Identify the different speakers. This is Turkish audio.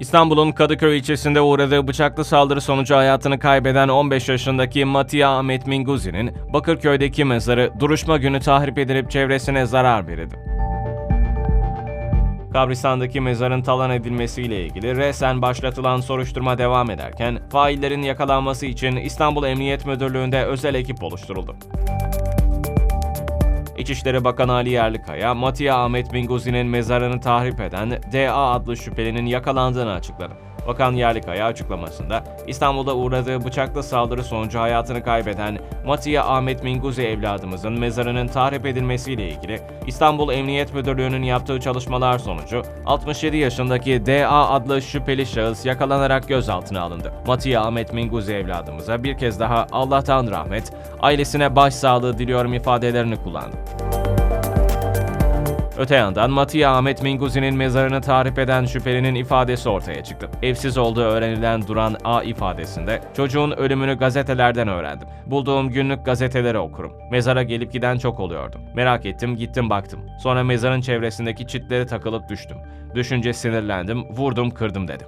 Speaker 1: İstanbul'un Kadıköy ilçesinde uğradığı bıçaklı saldırı sonucu hayatını kaybeden 15 yaşındaki Matia Ahmet Minguzi'nin Bakırköy'deki mezarı duruşma günü tahrip edilip çevresine zarar verildi. Kabristan'daki mezarın talan edilmesiyle ilgili resen başlatılan soruşturma devam ederken faillerin yakalanması için İstanbul Emniyet Müdürlüğü'nde özel ekip oluşturuldu. İçişleri Bakanı Ali Yerlikaya, Matia Ahmet Minguzi'nin mezarını tahrip eden DA adlı şüphelinin yakalandığını açıkladı. Bakan Yerlikaya açıklamasında İstanbul'da uğradığı bıçaklı saldırı sonucu hayatını kaybeden Matia Ahmet Minguzi evladımızın mezarının tahrip edilmesiyle ilgili İstanbul Emniyet Müdürlüğü'nün yaptığı çalışmalar sonucu 67 yaşındaki DA adlı şüpheli şahıs yakalanarak gözaltına alındı. Matia Ahmet Minguzi evladımıza bir kez daha Allah'tan rahmet, ailesine başsağlığı diliyorum ifadelerini kullandı. Öte yandan Matia Ahmet Minguzi'nin mezarını tahrip eden şüphelinin ifadesi ortaya çıktı. Evsiz olduğu öğrenilen Duran A ifadesinde çocuğun ölümünü gazetelerden öğrendim. Bulduğum günlük gazeteleri okurum. Mezara gelip giden çok oluyordu. Merak ettim gittim baktım. Sonra mezarın çevresindeki çitleri takılıp düştüm. Düşünce sinirlendim, vurdum kırdım dedi.